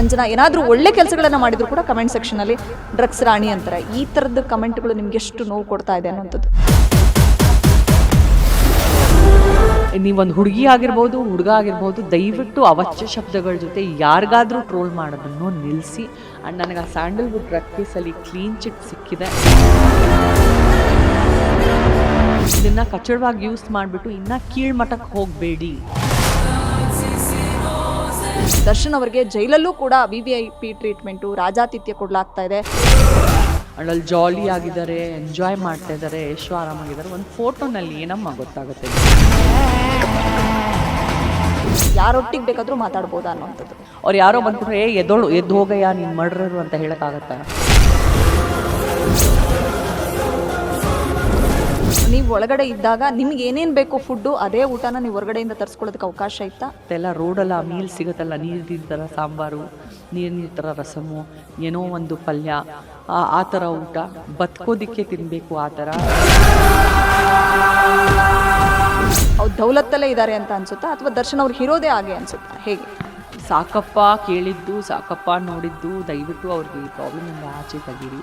ಸಂಜನಾ, ಏನಾದರೂ ಒಳ್ಳೆ ಕೆಲಸಗಳನ್ನು ಮಾಡಿದ್ರು ಕೂಡ ಕಮೆಂಟ್ ಸೆಕ್ಷನಲ್ಲಿ ಡ್ರಗ್ಸ್ ರಾಣಿ ಅಂತಾರೆ. ಈ ಥರದ ಕಮೆಂಟ್ಗಳು ನಿಮ್ಗೆ ಎಷ್ಟು ನೋವು ಕೊಡ್ತಾ ಇದೆ ಅನ್ನೋಂಥದ್ದು ನೀವೊಂದು ಹುಡುಗಿ ಆಗಿರ್ಬೋದು, ಹುಡುಗ ಆಗಿರ್ಬೋದು, ದಯವಿಟ್ಟು ಅವಚ್ಯ ಶಬ್ದಗಳ ಜೊತೆ ಯಾರಿಗಾದರೂ ಟ್ರೋಲ್ ಮಾಡೋದನ್ನು ನಿಲ್ಲಿಸಿ ಆ್ಯಂಡ್ ನನಗೆ ಆ ಸ್ಯಾಂಡಲ್ವುಡ್ ಡ್ರಗ್ ಪೀಸಲ್ಲಿ ಕ್ಲೀನ್ ಚಿಟ್ ಸಿಕ್ಕಿದೆ. ಇದನ್ನು ಕಚ್ಚಡವಾಗಿ ಯೂಸ್ ಮಾಡಿಬಿಟ್ಟು ಇನ್ನೂ ಕೀಳ್ಮಟಕ್ಕೆ ಹೋಗಬೇಡಿ. ದರ್ಶನ್ ಅವರಿಗೆ ಜೈಲಲ್ಲೂ ಕೂಡ V V I P treatment ರಾಜಾತಿಥ್ಯ ಕೊಡಲಾಗ್ತಾ ಇದೆ. ಅಂಡ್ ಅಲ್ಲಿ ಜಾಲಿ ಆಗಿದ್ದಾರೆ ಎಂಜಾಯ್ ಮಾಡ್ತಾ ಇದ್ದಾರೆ ಎಷ್ಟು ಆರಾಮಾಗಿದ್ದಾರೆ. ಒಂದು ಫೋಟೋನಲ್ಲಿ ಏನಮ್ಮ ಗೊತ್ತಾಗುತ್ತೆ? ಯಾರೊಟ್ಟಿಗೆ ಬೇಕಾದರೂ ಮಾತಾಡ್ಬೋದಾ ಅನ್ನೋಂಥದ್ದು ಅವ್ರು ಯಾರೋ ಬಂದ್ಬಿಟ್ರೆ ಏ ಎದ್ದೋಳು ಎದ್ದು ಹೋಗಯ್ಯ ನೀನು ಮರ್ಡ್ರರು ಅಂತ ಹೇಳೋಕ್ಕಾಗತ್ತಾ? ನೀವು ಒಳಗಡೆ ಇದ್ದಾಗ ನಿಮ್ಗೆ ಏನೇನು ಬೇಕು ಫುಡ್ಡು ಅದೇ ಊಟನ ನೀವು ಹೊರಗಡೆಯಿಂದ ತರಿಸ್ಕೊಳ್ಳೋದಕ್ಕೆ ಅವಕಾಶ ಇತ್ತಾ? ಎಲ್ಲ ರೋಡಲ್ಲ ಮೀಲ್ ಸಿಗುತ್ತಲ್ಲ ನೀರು ನೀರು ಥರ ಸಾಂಬಾರು ನೀರು ನೀರು ಥರ ರಸಮು ಏನೋ ಒಂದು ಪಲ್ಯ ಆ- ಆ ಥರ ಊಟ. ಬದುಕೋದಿಕ್ಕೆ ತಿನ್ನಬೇಕು ಆ ಥರ. ಅವ್ರು ದೌಲತ್ತಲ್ಲೇ ಇದ್ದಾರೆ ಅಂತ ಅನ್ಸುತ್ತಾ? ಅಥವಾ ದರ್ಶನ್ ಅವ್ರು ಇರೋದೇ ಹಾಗೆ ಅನ್ಸುತ್ತಾ? ಹೇಗೆ? ಸಾಕಪ್ಪ ಕೇಳಿದ್ದು ಸಾಕಪ್ಪ ನೋಡಿದ್ದು ದಯವಿಟ್ಟು ಅವ್ರಿಗೆ ಈ ಪ್ರಾಬ್ಲಮಿಂದ ಆಚೆ ತೆಗೀರಿ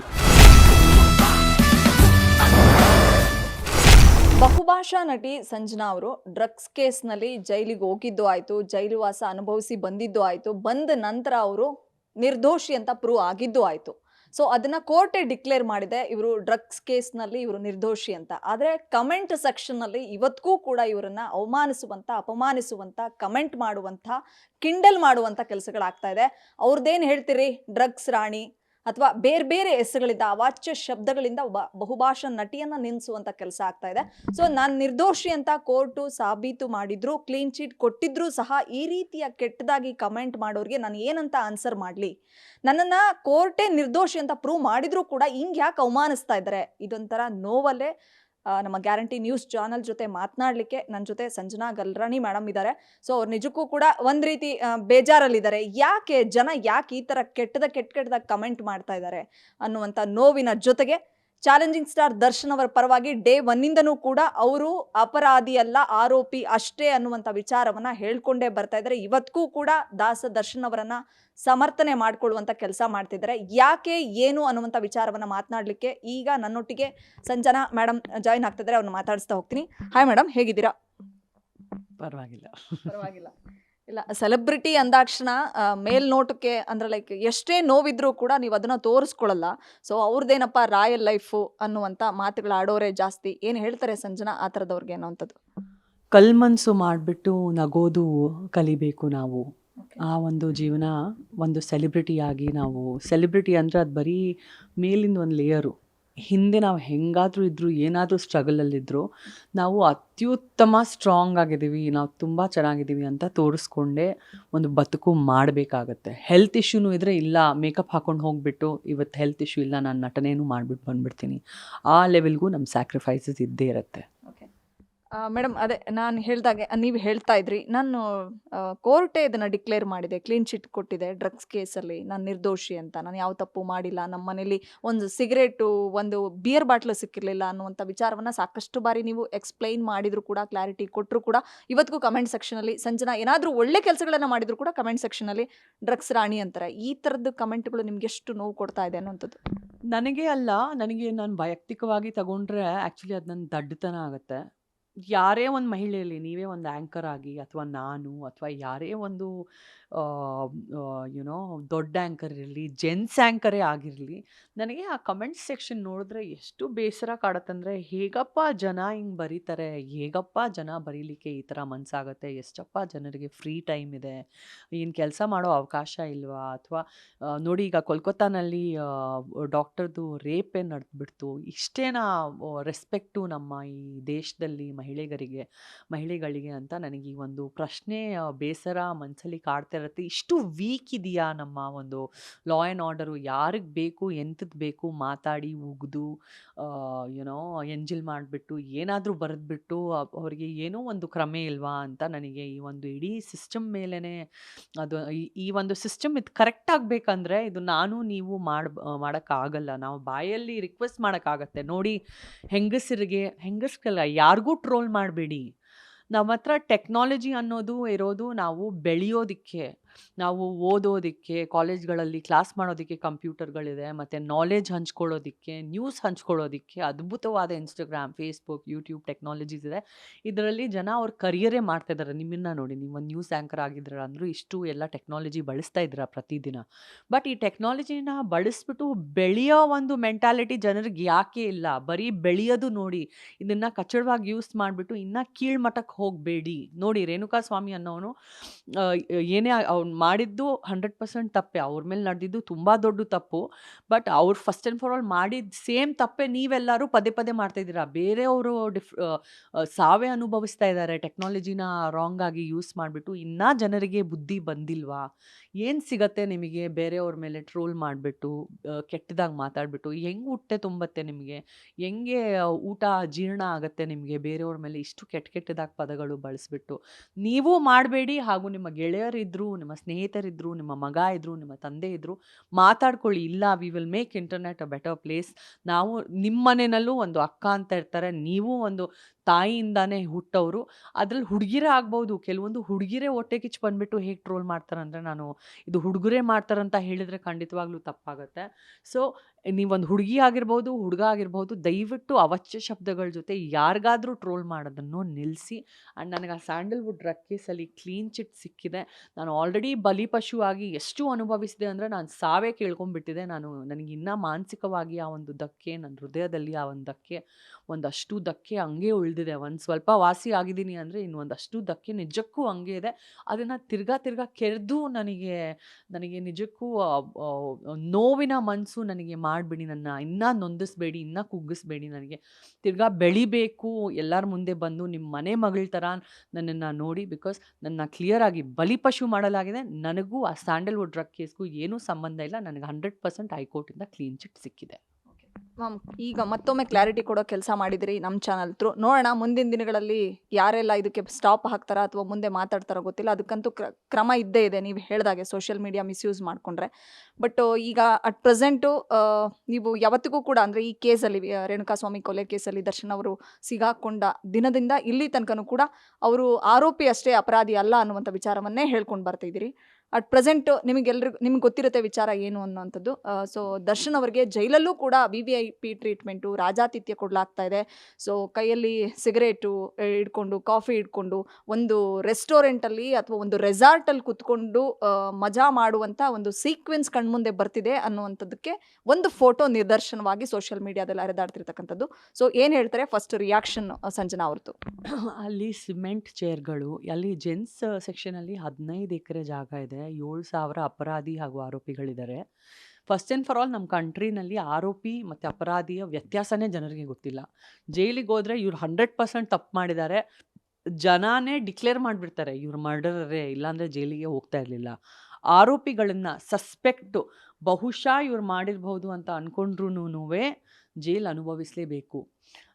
ಬಹುಭಾಷಾ ನಟಿ ಸಂಜನಾ ಅವರು ಡ್ರಗ್ಸ್ ಕೇಸ್ನಲ್ಲಿ ಜೈಲಿಗೆ ಹೋಗಿದ್ದು ಆಯಿತು ಜೈಲು ವಾಸ ಅನುಭವಿಸಿ ಬಂದಿದ್ದು ಆಯಿತು, ಬಂದ ನಂತರ ಅವರು ನಿರ್ದೋಷಿ ಅಂತ ಪ್ರೂವ್ ಆಗಿದ್ದು ಆಯಿತು. ಸೊ ಅದನ್ನ ಕೋರ್ಟೇ ಡಿಕ್ಲೇರ್ ಮಾಡಿದೆ, ಇವರು ಡ್ರಗ್ಸ್ ಕೇಸ್ನಲ್ಲಿ ಇವರು ನಿರ್ದೋಷಿ ಅಂತ. ಆದರೆ ಕಮೆಂಟ್ ಸೆಕ್ಷನ್ನಲ್ಲಿ ಇವತ್ತಿಗೂ ಕೂಡ ಇವರನ್ನ ಅವಮಾನಿಸುವಂಥ ಅಪಮಾನಿಸುವಂಥ ಕಮೆಂಟ್ ಮಾಡುವಂಥ ಕಿಂಡಲ್ ಮಾಡುವಂಥ ಕೆಲಸಗಳಾಗ್ತಾ ಇದೆ. ಅವ್ರದ್ದೇನು ಹೇಳ್ತೀರಿ? ಡ್ರಗ್ಸ್ ರಾಣಿ ಅಥವಾ ಬೇರೆ ಬೇರೆ ಹೆಸರುಗಳಿಂದ, ಅವಾಚ್ಯ ಶಬ್ದಗಳಿಂದ ಬಹುಭಾಷಾ ನಟಿಯನ್ನ ನಿಲ್ಲಿಸುವಂತ ಕೆಲಸ ಆಗ್ತಾ ಇದೆ. ಸೊ ನಾನು ನಿರ್ದೋಷಿ ಅಂತ ಕೋರ್ಟು ಸಾಬೀತು ಮಾಡಿದ್ರು ಕ್ಲೀನ್ ಚೀಟ್ ಕೊಟ್ಟಿದ್ರು ಸಹ ಈ ರೀತಿಯ ಕೆಟ್ಟದಾಗಿ ಕಮೆಂಟ್ ಮಾಡೋರಿಗೆ ನಾನು ಏನಂತ ಆನ್ಸರ್ ಮಾಡಲಿ? ನನ್ನನ್ನ ಕೋರ್ಟೇ ನಿರ್ದೋಷಿ ಅಂತ ಪ್ರೂವ್ ಮಾಡಿದ್ರು ಕೂಡ ಹಿಂಗ್ ಯಾಕೆ ಅವಮಾನಿಸ್ತಾ ಇದ್ದಾರೆ. ಇದೊಂಥರ ನೋವಲ್ಲೇ ನಮ್ಮ ಗ್ಯಾರಂಟಿ ನ್ಯೂಸ್ ಚಾನಲ್ ಜೊತೆ ಮಾತನಾಡಲಿಕ್ಕೆ ನನ್ನ ಜೊತೆ ಸಂಜನಾ ಗಲ್ರಾಣಿ ಮೇಡಮ್ ಇದ್ದಾರೆ ಸೊ ಅವ್ರು ನಿಜಕ್ಕೂ ಕೂಡ ಒಂದು ರೀತಿ ಬೇಜಾರಲ್ಲಿದ್ದಾರೆ ಯಾಕೆ ಜನ ಯಾಕೆ ಈ ಥರ ಕೆಟ್ಟದ ಕೆಟ್ಟ ಕೆಟ್ಟದಾಗ ಕಮೆಂಟ್ ಮಾಡ್ತಾ ಇದ್ದಾರೆ ಅನ್ನುವಂಥ ನೋವಿನ ಜೊತೆಗೆ ಚಾಲೆಂಜಿಂಗ್ ಸ್ಟಾರ್ ದರ್ಶನ್ ಅವರ ಪರವಾಗಿ ಡೇ ಒನ್ನಿಂದನೂ ಕೂಡ ಅವರು ಅಪರಾಧಿ ಅಲ್ಲ ಆರೋಪಿ ಅಷ್ಟೇ ಅನ್ನುವಂಥ ವಿಚಾರವನ್ನ ಹೇಳ್ಕೊಂಡೇ ಬರ್ತಾ ಇದ್ದಾರೆ. ಇವತ್ತಿಗೂ ಕೂಡ ದಾಸ ದರ್ಶನ್ ಅವರನ್ನ ಸಮರ್ಥನೆ ಮಾಡ್ಕೊಳ್ಳುವಂಥ ಕೆಲಸ ಮಾಡ್ತಿದ್ದಾರೆ. ಯಾಕೆ ಏನು ಅನ್ನುವಂಥ ವಿಚಾರವನ್ನ ಮಾತನಾಡಲಿಕ್ಕೆ ಈಗ ನನ್ನೊಟ್ಟಿಗೆ ಸಂಜನಾ ಮೇಡಮ್ ಜಾಯಿನ್ ಆಗ್ತಿದ್ದಾರೆ ಅವ್ರನ್ನ ಮಾತಾಡಿಸ್ತಾ ಹೋಗ್ತೀನಿ. ಹಾಯ್ ಮೇಡಮ್ ಹೇಗಿದ್ದೀರಾ? ಪರವಾಗಿಲ್ಲ. ಪರವಾಗಿಲ್ಲ. ಇಲ್ಲ ಸೆಲೆಬ್ರಿಟಿ ಅಂದಾಕ್ಷಣ ಮೇಲ್ನೋಟಕ್ಕೆ ಅಂದ್ರೆ ಲೈಕ್ ಎಷ್ಟೇ ನೋವಿದ್ರೂ ಕೂಡ ನೀವು ಅದನ್ನ ತೋರಿಸ್ಕೊಳ್ಳಲ್ಲ ಸೊ ಅವ್ರದ್ದೇನಪ್ಪ ರಾಯಲ್ ಲೈಫು ಅನ್ನುವಂಥ ಮಾತುಗಳು ಆಡೋರೇ ಜಾಸ್ತಿ. ಏನು ಹೇಳ್ತಾರೆ ಸಂಜನಾ ಆ ಥರದವ್ರಿಗೆ ಅನ್ನೋವಂಥದ್ದು? ಕಲ್ಮನ್ಸು ಮಾಡಿಬಿಟ್ಟು ನಗೋದು ಕಲಿಬೇಕು ನಾವು. ಆ ಒಂದು ಜೀವನ ಒಂದು ಸೆಲೆಬ್ರಿಟಿಯಾಗಿ ನಾವು ಸೆಲೆಬ್ರಿಟಿ ಅಂದರೆ ಅದು ಬರೀ ಮೇಲಿಂದ ಒಂದು ಲೇಯರು ಹಿಂದೆ ನಾವು ಹೆಂಗಾದರೂ ಇದ್ದರೂ ಏನಾದರೂ ಸ್ಟ್ರಗಲಲ್ಲಿದ್ದರೂ ನಾವು ಅತ್ಯುತ್ತಮ ಸ್ಟ್ರಾಂಗ್ ಆಗಿದ್ದೀವಿ, ನಾವು ತುಂಬ ಚೆನ್ನಾಗಿದ್ದೀವಿ ಅಂತ ತೋರಿಸ್ಕೊಂಡೇ ಒಂದು ಬದುಕು ಮಾಡಬೇಕಾಗತ್ತೆ. ಹೆಲ್ತ್ ಇಶ್ಯೂನು ಇದ್ದರೆ ಇಲ್ಲ ಮೇಕಪ್ ಹಾಕ್ಕೊಂಡು ಹೋಗಿಬಿಟ್ಟು ಇವತ್ತು ಹೆಲ್ತ್ ಇಶ್ಯೂ ಇಲ್ಲ, ನಾನು ನಟನೆಯೂ ಮಾಡಿಬಿಟ್ಟು ಬಂದ್ಬಿಡ್ತೀನಿ. ಆ ಲೆವೆಲ್ಗೂ ನಮ್ಮ ಸ್ಯಾಕ್ರಿಫೈಸಸ್ ಇದ್ದೇ ಇರುತ್ತೆ. ಮೇಡಮ್, ಅದೇ ನಾನು ಹೇಳ್ದಾಗೆ ನೀವು ಹೇಳ್ತಾ ಇದ್ರಿ. ನಾನು ಕೋರ್ಟೇ ಇದನ್ನು ಡಿಕ್ಲೇರ್ ಮಾಡಿದೆ. ಕ್ಲೀನ್ ಚಿಟ್ ಕೊಟ್ಟಿದೆ ಡ್ರಗ್ಸ್ ಕೇಸಲ್ಲಿ. ನಾನು ನಿರ್ದೋಷಿ ಅಂತ. ನಾನು ಯಾವ ತಪ್ಪು ಮಾಡಿಲ್ಲ. ನಮ್ಮ ಮನೇಲಿ ಒಂದು ಸಿಗರೇಟು, ಒಂದು ಬಿಯರ್ ಬಾಟ್ಲು ಸಿಕ್ಕಿರಲಿಲ್ಲ ಅನ್ನುವಂಥ ವಿಚಾರವನ್ನು ಸಾಕಷ್ಟು ಬಾರಿ ನೀವು ಎಕ್ಸ್ಪ್ಲೈನ್ ಮಾಡಿದರೂ ಕೂಡ, ಕ್ಲಾರಿಟಿ ಕೊಟ್ಟರು ಕೂಡ, ಇವತ್ತಿಗೂ ಕಮೆಂಟ್ ಸೆಕ್ಷನಲ್ಲಿ, ಸಂಜನಾ ಏನಾದರೂ ಒಳ್ಳೆ ಕೆಲಸಗಳನ್ನು ಮಾಡಿದರೂ ಕೂಡ ಕಮೆಂಟ್ ಸೆಕ್ಷನಲ್ಲಿ ಡ್ರಗ್ಸ್ ರಾಣಿ ಅಂತಾರೆ. ಈ ಥರದ್ದು ಕಮೆಂಟ್ಗಳು ನಿಮ್ಗೆ ಎಷ್ಟು ನೋವು ಕೊಡ್ತಾ ಇದೆ ಅನ್ನುವಂಥದ್ದು? ನನಗೆ ಅಲ್ಲ, ನನಗೆ ನಾನು ವೈಯಕ್ತಿಕವಾಗಿ ತಗೊಂಡ್ರೆ ಆ್ಯಕ್ಚುಲಿ ಅದು ನನ್ನ ದಡ್ಡತನ ಆಗುತ್ತೆ. ಯಾರೇ ಒಂದು ಮಹಿಳೆಯಲ್ಲಿ ನೀವೇ ಒಂದು ಆ್ಯಂಕರ್ ಆಗಿ ಅಥವಾ ನಾನು ಅಥವಾ ಯಾರೇ ಒಂದು ಯುನೋ ದೊಡ್ಡ ಆ್ಯಂಕರ್ ಇರಲಿ ಜೆಂಟ್ಸ್ ಆ್ಯಂಕರೇ ಆಗಿರಲಿ, ನನಗೆ ಆ ಕಮೆಂಟ್ ಸೆಕ್ಷನ್ ನೋಡಿದ್ರೆ ಎಷ್ಟು ಬೇಸರ ಕಾಡತ್ತಂದರೆ ಹೇಗಪ್ಪ ಜನ ಹಿಂಗೆ ಬರೀತಾರೆ, ಹೇಗಪ್ಪ ಜನ ಬರೀಲಿಕ್ಕೆ ಈ ಥರ ಮನಸ್ಸಾಗತ್ತೆ ಎಷ್ಟಪ್ಪ ಜನರಿಗೆ ಫ್ರೀ ಟೈಮ್ ಇದೆ, ಏನು ಕೆಲಸ ಮಾಡೋ ಅವಕಾಶ ಇಲ್ವಾ, ಅಥವಾ ನೋಡಿ ಈಗ ಕೋಲ್ಕತ್ತಾನಲ್ಲಿ ಡಾಕ್ಟರ್ದು ರೇಪೇ ನಡೆದ್ಬಿಡ್ತು, ಇಷ್ಟೇನಾ ರೆಸ್ಪೆಕ್ಟು ನಮ್ಮ ಈ ದೇಶದಲ್ಲಿ ಮಹಿಳೆಯರಿಗೆ ಮಹಿಳೆಗಳಿಗೆ ಅಂತ ನನಗೆ ಈ ಒಂದು ಪ್ರಶ್ನೆ ಬೇಸರ ಮನಸ್ಸಲ್ಲಿ ಕಾಡ್ತಾ ಇರುತ್ತೆ. ಇಷ್ಟು ವೀಕ್ ಇದೆಯಾ ನಮ್ಮ ಒಂದು ಲಾ ಆ್ಯಂಡ್ ಆರ್ಡರು ಯಾರಿಗೆ ಬೇಕು ಎಂಥದ್ದು ಬೇಕು ಮಾತಾಡಿ, ಉಗಿದು ಏನೋ ಎಂಜಿಲ್ ಮಾಡಿಬಿಟ್ಟು, ಏನಾದರೂ ಬರೆದ್ಬಿಟ್ಟು ಅವರಿಗೆ ಏನೋ ಒಂದು ಕ್ರಮ ಇಲ್ವಾ ಅಂತ ನನಗೆ ಈ ಒಂದು ಇಡೀ ಸಿಸ್ಟಮ್ ಮೇಲೇ ಅದು, ಈ- ಒಂದು ಸಿಸ್ಟಮ್ ಇದು ಕರೆಕ್ಟ್ ಆಗಬೇಕಂದ್ರೆ ಇದು ನಾನು ನೀವು ಮಾಡ್ ಮಾಡೋಕ್ಕಾಗಲ್ಲ. ನಾವು ಬಾಯಲ್ಲಿ ರಿಕ್ವೆಸ್ಟ್ ಮಾಡೋಕ್ಕಾಗತ್ತೆ. ನೋಡಿ ಹೆಂಗಸರಿಗೆ ಹೆಂಗಸ್ಗಲ್ಲ ಯಾರಿಗೂ ಟ್ರೋಲ್ ಮಾಡಬೇಡಿ. ನಮ್ಮ ಹತ್ರ ಟೆಕ್ನಾಲಜಿ ಅನ್ನೋದು ಇರೋದು ನಾವು ಬೆಳೆಯೋದಿಕ್ಕೆ. ನಾವು ಓದೋದಕ್ಕೆ, ಕಾಲೇಜ್ಗಳಲ್ಲಿ ಕ್ಲಾಸ್ ಮಾಡೋದಕ್ಕೆ ಕಂಪ್ಯೂಟರ್ಗಳಿದೆ, ಮತ್ತು ನಾಲೆಜ್ ಹಂಚ್ಕೊಳ್ಳೋದಕ್ಕೆ ನ್ಯೂಸ್ ಹಂಚ್ಕೊಳ್ಳೋದಕ್ಕೆ ಅದ್ಭುತವಾದ ಇನ್ಸ್ಟಾಗ್ರಾಮ್ ಫೇಸ್ಬುಕ್ ಯೂಟ್ಯೂಬ್ ಟೆಕ್ನಾಲಜೀಸ್ ಇದೆ. ಇದರಲ್ಲಿ ಜನ ಅವ್ರ ಕರಿಯರೇ ಮಾಡ್ತಾ ಇದ್ದಾರೆ ನಿಮ್ಮನ್ನು ನೋಡಿ ನೀವು ಒಂದು ನ್ಯೂಸ್ ಆ್ಯಂಕರ್ ಆಗಿದ್ದೀರ ಅಂದರೂ ಇಷ್ಟು ಎಲ್ಲ ಟೆಕ್ನಾಲಜಿ ಬಳಸ್ತಾ ಇದ್ದೀರಾ ಪ್ರತಿದಿನ. ಬಟ್ ಈ ಟೆಕ್ನಾಲಜಿನ ಬಳಸ್ಬಿಟ್ಟು ಬೆಳೆಯೋ ಒಂದು ಮೆಂಟಾಲಿಟಿ ಜನರಿಗೆ ಯಾಕೆ ಇಲ್ಲ? ಬರೀ ಬೆಳೆಯೋದು ನೋಡಿ, ಇದನ್ನು ಕಚ್ಚಡವಾಗಿ ಯೂಸ್ ಮಾಡಿಬಿಟ್ಟು ಇನ್ನೂ ಕೀಳ್ಮಟ್ಟಕ್ಕೆ ಹೋಗಬೇಡಿ. ನೋಡಿ ರೇಣುಕಾ ಸ್ವಾಮಿ ಅನ್ನೋನು ಏನೇ ಮಾಡಿದ್ದು ಹಂಡ್ರೆಡ್ ಪರ್ಸೆಂಟ್ ತಪ್ಪೆ. ಅವ್ರ ಮೇಲೆ ನಡೆದಿದ್ದು ತುಂಬ ದೊಡ್ಡ ತಪ್ಪು. ಬಟ್ ಅವ್ರು ಫಸ್ಟ್ ಆ್ಯಂಡ್ ಫಾರ್ ಆಲ್ ಮಾಡಿದ ಸೇಮ್ ತಪ್ಪೆ ನೀವೆಲ್ಲರೂ ಪದೇ ಪದೇ ಮಾಡ್ತಾ ಇದ್ದೀರಾ. ಬೇರೆಯವರು ಡಿಫ್ ಸಾವೇ ಅನುಭವಿಸ್ತಾ ಇದ್ದಾರೆ ಟೆಕ್ನಾಲಜಿನ ರಾಂಗ್ ಆಗಿ ಯೂಸ್ ಮಾಡಿಬಿಟ್ಟು ಇನ್ನೂ ಜನರಿಗೆ ಬುದ್ಧಿ ಬಂದಿಲ್ವಾ? ಏನು ಸಿಗತ್ತೆ ನಿಮಗೆ ಬೇರೆಯವ್ರ ಮೇಲೆ ಟ್ರೋಲ್ ಮಾಡಿಬಿಟ್ಟು ಕೆಟ್ಟದಾಗಿ ಮಾತಾಡಿಬಿಟ್ಟು, ಹೆಂಗೆ ಹುಟ್ಟೆ ತುಂಬತ್ತೆ ನಿಮಗೆ? ಹೆಂಗೆ ಊಟ ಜೀರ್ಣ ಆಗುತ್ತೆ ನಿಮಗೆ ಬೇರೆಯವ್ರ ಮೇಲೆ ಇಷ್ಟು ಕೆಟ್ಟ ಕೆಟ್ಟದಾಗಿ ಪದಗಳು ಬಳಸಿಬಿಟ್ಟು? ನೀವು ಮಾಡಬೇಡಿ ಹಾಗೂ ನಿಮ್ಮ ಗೆಳೆಯರಿದ್ದರು ನಿಮ್ಮ ಸ್ನೇಹಿತರಿದ್ದರು ನಿಮ್ಮ ಮಗ ಇದ್ದರು ನಿಮ್ಮ ತಂದೆ ಇದ್ದರು ಮಾತಾಡ್ಕೊಳ್ಳಿ. ಇಲ್ಲ we will make internet a better place ನಾವು ನಿಮ್ಮ ಮನೆಯಲ್ಲೂ ಒಂದು ಅಕ್ಕ ಅಂತ ಇರ್ತಾರೆ. ನೀವು ಒಂದು ತಾಯಿಯಿಂದಾನೇ ಹುಟ್ಟವರು. ಅದ್ರಲ್ಲಿ ಹುಡುಗಿರೇ ಆಗ್ಬೋದು. ಕೆಲವೊಂದು ಹುಡುಗಿರೇ ಹೊಟ್ಟೆ ಕಿಚ್ಚು ಬಂದ್ಬಿಟ್ಟು ಹೇಗೆ ಟ್ರೋಲ್ ಮಾಡ್ತಾರಂದ್ರೆ ನಾನು ಇದು ಹುಡುಗರೇ ಮಾಡ್ತಾರಂತ ಹೇಳಿದರೆ ಖಂಡಿತವಾಗ್ಲೂ ತಪ್ಪಾಗುತ್ತೆ. ಸೊ, ನೀವೊಂದು ಹುಡುಗಿ ಆಗಿರ್ಬೋದು, ಹುಡುಗ ಆಗಿರ್ಬೋದು, ದಯವಿಟ್ಟು ಅವಚ್ಯ ಶಬ್ದಗಳ ಜೊತೆ ಯಾರಿಗಾದ್ರೂ ಟ್ರೋಲ್ ಮಾಡೋದನ್ನು ನಿಲ್ಲಿಸಿ ಆ್ಯಂಡ್ ನನಗೆ ಆ ಸ್ಯಾಂಡಲ್ವುಡ್ ರಕ್ಕೇಸಲ್ಲಿ ಕೇಸಲ್ಲಿ ಕ್ಲೀನ್ ಚಿಟ್ ಸಿಕ್ಕಿದೆ. ನಾನು ಆಲ್ರೆಡಿ ಬಲಿಪಶುವಾಗಿ ಎಷ್ಟು ಅನುಭವಿಸಿದೆ ಅಂದರೆ ನಾನು ಸಾವೇ ಕೇಳ್ಕೊಂಡ್ಬಿಟ್ಟಿದೆ. ನಾನು ನನಗೆ ಇನ್ನೂ ಮಾನಸಿಕವಾಗಿ ಆ ಒಂದು ಧಕ್ಕೆ ನನ್ನ ಹೃದಯದಲ್ಲಿ ಆ ಒಂದು ಧಕ್ಕೆ ಒಂದಷ್ಟು ಧಕ್ಕೆ ಹಂಗೆ ಉಳಿದಿದೆ ಒಂದು ಸ್ವಲ್ಪ ವಾಸಿ ಆಗಿದ್ದೀನಿ ಅಂದರೆ ಇನ್ನು ಒಂದಷ್ಟು ಧಕ್ಕೆ ನಿಜಕ್ಕೂ ಹಂಗೆ ಇದೆ. ಅದನ್ನು ತಿರ್ಗಾ ತಿರ್ಗಾ ಕೆರೆದು ನನಗೆ ನನಗೆ ನಿಜಕ್ಕೂ ನೋವಿನ ಮನಸ್ಸು ನನಗೆ ಮಾಡಿಬಿಡಿ. ನನ್ನ ಇನ್ನೂ ನೊಂದಿಸ್ಬೇಡಿ, ಇನ್ನೂ ಕುಗ್ಗಿಸ್ಬೇಡಿ ನನಗೆ. ತಿರ್ಗಾ ಬೆಳಿಬೇಕು. ಎಲ್ಲರ ಮುಂದೆ ಬಂದು ನಿಮ್ಮ ಮನೆ ಮಗಳ ಥರ ನನ್ನನ್ನು ನೋಡಿ ಬಿಕಾಸ್ ನನ್ನ ಕ್ಲಿಯರಾಗಿ ಬಲಿಪಶು ಮಾಡಲಾಗಿದೆ. ನನಗೂ ಆ ಸ್ಯಾಂಡಲ್ವುಡ್ ಡ್ರಗ್ ಕೇಸ್ಗೂ ಏನೂ ಸಂಬಂಧ ಇಲ್ಲ. ನನಗೆ ಹಂಡ್ರೆಡ್ ಪರ್ಸೆಂಟ್ ಹೈಕೋರ್ಟಿಂದ ಕ್ಲೀನ್ ಚಿಟ್ ಸಿಕ್ಕಿದೆ. ಮ್ಯಾಮ್, ಈಗ ಮತ್ತೊಮ್ಮೆ ಕ್ಲಾರಿಟಿ ಕೊಡೋ ಕೆಲಸ ಮಾಡಿದಿರಿ ನಮ್ಮ ಚಾನಲ್ ತ್ರೂ ನೋಡೋಣ, ಮುಂದಿನ ದಿನಗಳಲ್ಲಿ ಯಾರೆಲ್ಲ ಇದಕ್ಕೆ ಸ್ಟಾಪ್ ಹಾಕ್ತಾರ ಅಥವಾ ಮುಂದೆ ಮಾತಾಡ್ತಾರೋ ಗೊತ್ತಿಲ್ಲ. ಅದಕ್ಕಂತೂ ಕ್ರ- ಕ್ರಮ ಇದ್ದೇ ಇದೆ ನೀವು ಹೇಳ್ದಾಗೆ ಸೋಷಿಯಲ್ ಮೀಡಿಯಾ ಮಿಸ್ಯೂಸ್ ಮಾಡಿಕೊಂಡ್ರೆ. ಬಟ್ ಈಗ ಅಟ್ ಪ್ರೆಸೆಂಟು ನೀವು ಯಾವತ್ತಿಗೂ ಕೂಡ ಅಂದರೆ ಈ ಕೇಸಲ್ಲಿ ರೇಣುಕಾಸ್ವಾಮಿ ಕೊಲೆ ಕೇಸಲ್ಲಿ ದರ್ಶನ್ ಅವರು ಸಿಗಾಕೊಂಡ ದಿನದಿಂದ ಇಲ್ಲಿ ತನಕನೂ ಕೂಡ ಅವರು ಆರೋಪಿ ಅಷ್ಟೇ ಅಪರಾಧಿ ಅಲ್ಲ ಅನ್ನುವಂಥ ವಿಚಾರವನ್ನೇ ಹೇಳ್ಕೊಂಡು ಬರ್ತಿದ್ದೀರಿ ಅಟ್ ಪ್ರೆಸೆಂಟ್ ನಿಮಗೆಲ್ರಿಗೂ, ನಿಮ್ಗೆ ಗೊತ್ತಿರುತ್ತೆ ವಿಚಾರ ಏನು ಅನ್ನೋಂಥದ್ದು. ಸೊ ದರ್ಶನ್ ಅವರಿಗೆ ಜೈಲಲ್ಲೂ ಕೂಡ V V I P treatment ರಾಜಾತಿಥ್ಯ ಕೊಡಲಾಗ್ತಾ ಇದೆ. ಸೊ ಕೈಯಲ್ಲಿ ಸಿಗರೇಟು ಇಟ್ಕೊಂಡು ಕಾಫಿ ಹಿಡ್ಕೊಂಡು ಒಂದು ರೆಸ್ಟೋರೆಂಟಲ್ಲಿ ಅಥವಾ ಒಂದು ರೆಸಾರ್ಟಲ್ಲಿ ಕುತ್ಕೊಂಡು ಮಜಾ ಮಾಡುವಂಥ ಒಂದು ಸೀಕ್ವೆನ್ಸ್ ಕಣ್ಮುಂದೆ ಬರ್ತಿದೆ ಅನ್ನುವಂಥದ್ದಕ್ಕೆ ಒಂದು ಫೋಟೋ ನಿದರ್ಶನವಾಗಿ ಸೋಷಿಯಲ್ ಮೀಡಿಯಾದಲ್ಲಿ ಹರಿದಾಡ್ತಿರ್ತಕ್ಕಂಥದ್ದು. ಸೊ ಏನು ಹೇಳ್ತಾರೆ? ಫಸ್ಟ್ ರಿಯಾಕ್ಷನ್ ಸಂಜನಾ ಅವ್ರದ್ದು. ಅಲ್ಲಿ ಸಿಮೆಂಟ್ ಚೇರ್ಗಳು ಅಲ್ಲಿ ಜೆಂಟ್ಸ್ ಸೆಕ್ಷನಲ್ಲಿ ಹದಿನೈದು ಎಕರೆ ಜಾಗ ಇದೆ. ಏಳು ಸಾವಿರ ಅಪರಾಧಿ ಹಾಗೂ ಆರೋಪಿಗಳಿದ್ದಾರೆ. ಫಸ್ಟ್ ಆ್ಯಂಡ್ ಫಾರ್ ಆಲ್ ನಮ್ಮ ಕಂಟ್ರಿನಲ್ಲಿ ಆರೋಪಿ ಮತ್ತು ಅಪರಾಧಿಯ ವ್ಯತ್ಯಾಸನೇ ಜನರಿಗೆ ಗೊತ್ತಿಲ್ಲ. ಜೈಲಿಗೆ ಹೋದರೆ ಇವ್ರು ಹಂಡ್ರೆಡ್ ಪರ್ಸೆಂಟ್ ತಪ್ಪು ಮಾಡಿದ್ದಾರೆ. ಜನಾನೇ ಡಿಕ್ಲೇರ್ ಮಾಡಿಬಿಡ್ತಾರೆ, ಇವ್ರು ಮರ್ಡರರೇ ಇಲ್ಲಾಂದರೆ ಜೈಲಿಗೆ ಹೋಗ್ತಾ ಇರಲಿಲ್ಲ. ಆರೋಪಿಗಳನ್ನು ಸಸ್ಪೆಕ್ಟು ಬಹುಶಃ ಇವ್ರು ಮಾಡಿರಬಹುದು ಅಂತ ಅಂದ್ಕೊಂಡ್ರೂ ಜೈಲ್ ಅನುಭವಿಸಲೇಬೇಕು.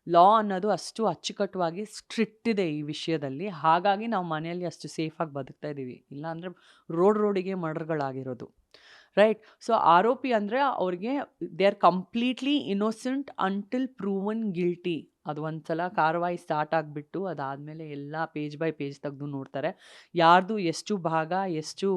ಲಾ ಅನ್ನೋದು ಅಷ್ಟು ಅಚ್ಚುಕಟ್ಟುವಾಗಿ ಸ್ಟ್ರಿಕ್ಟ್ ಇದೆ ಈ ವಿಷಯದಲ್ಲಿ. ಹಾಗಾಗಿ ನಾವು ಮನೆಯಲ್ಲಿ ಅಷ್ಟು ಸೇಫಾಗಿ ಬದುಕ್ತಾ ಇದ್ದೀವಿ. ಇಲ್ಲಾಂದರೆ ರೋಡ್ ರೋಡಿಗೆ ಮರ್ಡರ್ಗಳಾಗಿರೋದು. ರೈಟ್? ಸೊ ಆರೋಪಿ ಅಂದರೆ ಅವ್ರಿಗೆ, they are completely innocent until proven guilty. ಅದು ಒಂದ್ಸಲ ಕಾರ್ವಾಯಿ ಸ್ಟಾರ್ಟ್ ಆಗಿಬಿಟ್ಟು ಅದಾದಮೇಲೆ ಎಲ್ಲ ಪೇಜ್ ಬೈ ಪೇಜ್ ತೆಗೆದು ನೋಡ್ತಾರೆ. ಯಾರ್ದು ಎಷ್ಟು ಭಾಗ ಎಷ್ಟು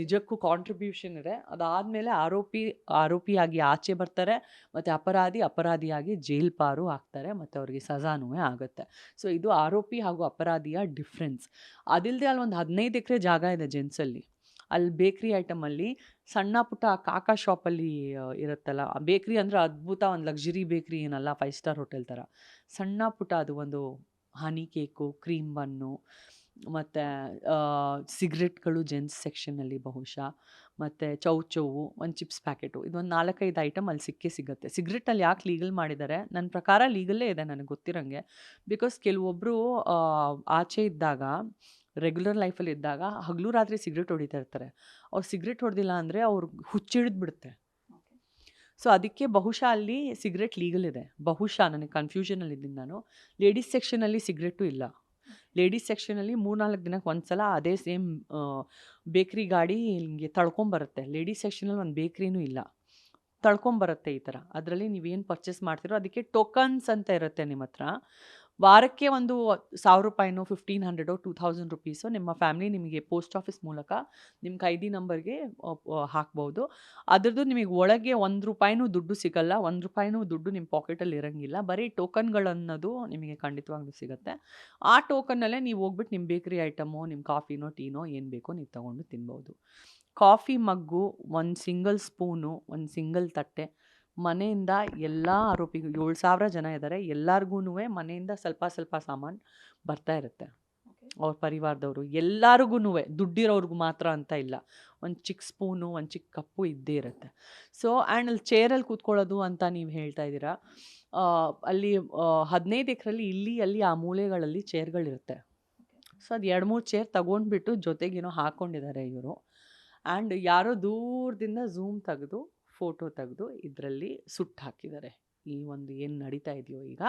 ನಿಜಕ್ಕೂ ಕಾಂಟ್ರಿಬ್ಯೂಷನ್ ಇದೆ. ಅದಾದಮೇಲೆ ಆರೋಪಿ, ಆರೋಪಿಯಾಗಿ ಆಚೆ ಬರ್ತಾರೆ. ಮತ್ತು ಅಪರಾಧಿ, ಅಪರಾಧಿಯಾಗಿ ಜೈಲ್ ಪಾರು ಆಗ್ತಾರೆ ಮತ್ತು ಅವ್ರಿಗೆ ಸಜಾನೂ ಆಗುತ್ತೆ. ಸೊ ಇದು ಆರೋಪಿ ಹಾಗೂ ಅಪರಾಧಿಯ ಡಿಫ್ರೆನ್ಸ್ ಅದಿಲ್ಲದೆ ಅಲ್ಲಿ ಒಂದು ಹದಿನೈದು ಎಕರೆ ಜಾಗ ಇದೆ ಜೆಂಟ್ಸಲ್ಲಿ. ಅಲ್ಲಿ ಬೇಕ್ರಿ ಐಟಮಲ್ಲಿ ಸಣ್ಣ ಪುಟ್ಟ ಕಾಕಾ ಶಾಪಲ್ಲಿ ಇರುತ್ತಲ್ಲ ಬೇಕ್ರಿ ಅಂದರೆ ಅದ್ಭುತ ಒಂದು ಲಕ್ಸುರಿ ಬೇಕ್ರಿ ಏನಲ್ಲ ಫೈವ್ ಸ್ಟಾರ್ ಹೋಟೆಲ್ ಥರ ಸಣ್ಣ ಪುಟ್ಟ ಅದು ಒಂದು ಹನಿ ಕೇಕು ಕ್ರೀಮ್ ಬನ್ನು ಮತ್ತು ಸಿಗ್ರೆಟ್ಗಳು ಜೆಂಟ್ಸ್ ಸೆಕ್ಷನಲ್ಲಿ ಬಹುಶಃ, ಮತ್ತು ಚೌ ಚೌವು ಒಂದು ಚಿಪ್ಸ್ ಪ್ಯಾಕೆಟು ಇದೊಂದು ನಾಲ್ಕೈದು ಐಟಮ್ ಅಲ್ಲಿ ಸಿಕ್ಕೇ ಸಿಗುತ್ತೆ. ಸಿಗ್ರೆಟಲ್ಲಿ ಯಾಕೆ ಲೀಗಲ್ ಮಾಡಿದ್ದಾರೆ ನನ್ನ ಪ್ರಕಾರ ಲೀಗಲ್ಲೇ ಇದೆ ನನಗೆ ಗೊತ್ತಿರೋಂಗೆ. ಬಿಕಾಸ್ ಕೆಲವೊಬ್ಬರು ಆಚೆ ಇದ್ದಾಗ ರೆಗ್ಯುಲರ್ ಲೈಫಲ್ಲಿ ಇದ್ದಾಗ ಹಗಲು ರಾತ್ರಿ ಸಿಗ್ರೆಟ್ ಹೊಡಿತಾ ಇರ್ತಾರೆ. ಅವ್ರು ಸಿಗ್ರೆಟ್ ಹೊಡೆದಿಲ್ಲ ಅಂದರೆ ಅವ್ರು ಹುಚ್ಚಿಡಿದು ಬಿಡುತ್ತೆ. ಸೊ ಅದಕ್ಕೆ ಬಹುಶಃ ಅಲ್ಲಿ ಸಿಗ್ರೆಟ್ ಲೀಗಲ್ ಇದೆ. ಬಹುಶಃ ನನಗೆ ಕನ್ಫ್ಯೂಷನಲ್ಲಿ ಇದ್ದೀನಿ ನಾನು. ಲೇಡೀಸ್ ಸೆಕ್ಷನಲ್ಲಿ ಸಿಗ್ರೆಟು ಇಲ್ಲ. ಲೇಡೀಸ್ ಸೆಕ್ಷನಲ್ಲಿ ಮೂರ್ನಾಲ್ಕು ದಿನಕ್ಕೆ ಒಂದು ಸಲ ಅದೇ ಸೇಮ್ ಬೇಕ್ರಿ ಗಾಡಿ ಹಿಂಗೆ ತಳ್ಕೊಂಬರುತ್ತೆ. ಲೇಡೀಸ್ ಸೆಕ್ಷನಲ್ಲಿ ಒಂದು ಬೇಕ್ರಿನೂ ಇಲ್ಲ. ತಳ್ಕೊಂಬರುತ್ತೆ ಈ ಥರ ಅದರಲ್ಲಿ ನೀವೇನು ಪರ್ಚೇಸ್ ಮಾಡ್ತೀರೋ ಅದಕ್ಕೆ ಟೋಕನ್ಸ್ ಅಂತ ಇರುತ್ತೆ ನಿಮ್ಮ ಹತ್ರ. ವಾರಕ್ಕೆ ಒಂದು ಸಾವಿರ ರೂಪಾಯಿನೋ ಫಿಫ್ಟೀನ್ ಹಂಡ್ರೆಡೋ ಟೂ ಥೌಸಂಡ್ ರುಪೀಸು ನಿಮ್ಮ ಫ್ಯಾಮಿಲಿ ನಿಮಗೆ ಪೋಸ್ಟ್ ಆಫೀಸ್ ಮೂಲಕ ನಿಮ್ಮ ಕೈದಿ ನಂಬರ್ಗೆ ಹಾಕ್ಬೋದು. ಅದರದ್ದು ನಿಮಗೆ ಒಳಗೆ ಒಂದು ರೂಪಾಯಿನೂ ದುಡ್ಡು ಸಿಗಲ್ಲ, ಒಂದು ರೂಪಾಯಿನೂ ದುಡ್ಡು ನಿಮ್ಮ ಪಾಕೆಟಲ್ಲಿ ಇರೋಂಗಿಲ್ಲ. ಬರೀ ಟೋಕನ್ಗಳನ್ನೋದು ನಿಮಗೆ ಖಂಡಿತವಾಗ್ಲೂ ಸಿಗುತ್ತೆ. ಆ ಟೋಕನ್ನಲ್ಲೇ ನೀವು ಹೋಗ್ಬಿಟ್ಟು ನಿಮ್ಮ ಬೇಕ್ರಿ ಐಟಮು, ನಿಮ್ಮ ಕಾಫಿನೋ, ಟೀನೋ ಏನು ಬೇಕೋ ನೀವು ತೊಗೊಂಡು ತಿನ್ಬೋದು. ಕಾಫಿ ಮಗ್ಗು, ಒಂದು ಸಿಂಗಲ್ ಸ್ಪೂನು, ಒಂದು ಸಿಂಗಲ್ ತಟ್ಟೆ ಮನೆಯಿಂದ ಎಲ್ಲ ಆರೋಪಿಗಳು ಏಳು ಸಾವಿರ ಜನ ಇದ್ದಾರೆ ಎಲ್ಲರಿಗೂ ಮನೆಯಿಂದ ಸ್ವಲ್ಪ ಸ್ವಲ್ಪ ಸಾಮಾನು ಬರ್ತಾ ಇರುತ್ತೆ. ಅವ್ರ ಪರಿವಾರದವರು. ಎಲ್ಲರಿಗೂ ದುಡ್ಡಿರೋರ್ಗು ಮಾತ್ರ ಅಂತ ಇಲ್ಲ. ಒಂದು ಚಿಕ್ಕ ಸ್ಪೂನು ಒಂದು ಚಿಕ್ಕ ಕಪ್ಪು ಇದ್ದೇ ಇರುತ್ತೆ. ಸೊ ಆ್ಯಂಡ್ ಅಲ್ಲಿ ಚೇರಲ್ಲಿ ಕೂತ್ಕೊಳ್ಳೋದು ಅಂತ ನೀವು ಹೇಳ್ತಾ ಇದ್ದೀರಾ ಅಲ್ಲಿ ಹದಿನೈದು ಎಕರಲ್ಲಿ ಇಲ್ಲಿ ಅಲ್ಲಿ ಆ ಮೂಲೆಗಳಲ್ಲಿ ಚೇರ್ಗಳಿರುತ್ತೆ ಸೊ ಅದು ಎರಡು ಮೂರು ಚೇರ್ ತಗೊಂಡ್ಬಿಟ್ಟು ಜೊತೆಗೇನೋ ಹಾಕ್ಕೊಂಡಿದ್ದಾರೆ ಇವರು. ಆ್ಯಂಡ್ ಯಾರೋ ದೂರದಿಂದ ಝೂಮ್ ತೆಗೆದು ಫೋಟೋ ತೆಗೆದು ಇದರಲ್ಲಿ ಸುಟ್ಟು ಹಾಕಿದ್ದಾರೆ. ಈ ಒಂದು ಏನು ನಡೀತಾ ಇದೆಯೋ ಈಗ,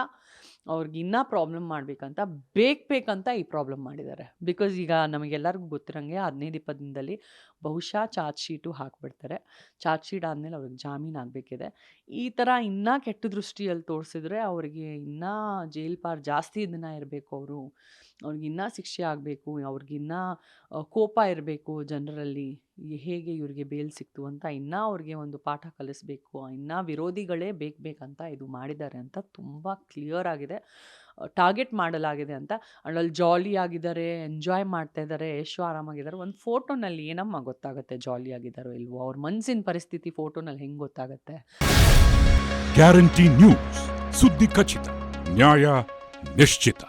ಅವ್ರಿಗೆ ಇನ್ನೂ ಪ್ರಾಬ್ಲಮ್ ಮಾಡಬೇಕಂತ, ಬೇಕು ಬೇಕಂತ ಈ ಪ್ರಾಬ್ಲಮ್ ಮಾಡಿದ್ದಾರೆ. ಬಿಕಾಸ್ ಈಗ ನಮಗೆಲ್ಲರಿಗೂ ಗೊತ್ತಿರಂಗೆ ಹದಿನೈದು ಇಪ್ಪತ್ತು ದಿನದಲ್ಲಿ ಬಹುಶಃ ಚಾರ್ಜ್ ಶೀಟು ಹಾಕಿಬಿಡ್ತಾರೆ. ಚಾರ್ಜ್ ಶೀಟ್ ಆದಮೇಲೆ ಅವ್ರಿಗೆ ಜಾಮೀನು ಆಗಬೇಕಿದೆ. ಈ ಥರ ಇನ್ನೂ ಕೆಟ್ಟ ದೃಷ್ಟಿಯಲ್ಲಿ ತೋರಿಸಿದ್ರೆ ಅವರಿಗೆ ಇನ್ನೂ ಜೈಲ್ ಪಾರ್ ಜಾಸ್ತಿ ದಿನ ಇರಬೇಕು ಅವರು. ಅವ್ರಿಗೆ ಇನ್ನೂ ಶಿಕ್ಷೆ ಆಗಬೇಕು, ಅವ್ರಿಗಿನ್ನ ಕೋಪ ಇರಬೇಕು ಜನರಲ್ಲಿ ಹೇಗೆ ಇವ್ರಿಗೆ ಬೇಲ್ ಸಿಕ್ತು ಅಂತ ಇನ್ನೂ ಅವ್ರಿಗೆ ಒಂದು ಪಾಠ ಕಲಿಸ್ಬೇಕು, ಇನ್ನೂ ವಿರೋಧಿಗಳೇ ಬೇಕು ಬೇಕಂತ ಇದು ಮಾಡಿದ್ದಾರೆ ಅಂತ ತುಂಬ ಕ್ಲಿಯರ್ ಆಗಿದೆ. ಟಾರ್ಗೆಟ್ ಮಾಡಲಾಗಿದೆ ಅಂತ. ಆ್ಯಂಡ್ ಅಲ್ಲಿ ಜಾಲಿ ಆಗಿದ್ದಾರೆ ಎಂಜಾಯ್ ಮಾಡ್ತಾ ಇದ್ದಾರೆ ಎಷ್ಟು ಆರಾಮಾಗಿದ್ದಾರೆ. ಒಂದು ಫೋಟೋನಲ್ಲಿ ಏನಮ್ಮ ಗೊತ್ತಾಗುತ್ತೆ ಜಾಲಿ ಆಗಿದ್ದಾರೋ ಇಲ್ವೋ? ಅವ್ರ ಮನಸ್ಸಿನ ಪರಿಸ್ಥಿತಿ ಫೋಟೋನಲ್ಲಿ ಹೆಂಗೆ ಗೊತ್ತಾಗುತ್ತೆ? ಗ್ಯಾರಂಟಿ ನ್ಯೂಸ್ ಸುದ್ದಿ ಖಚಿತ, ನ್ಯಾಯ ನಿಶ್ಚಿತ.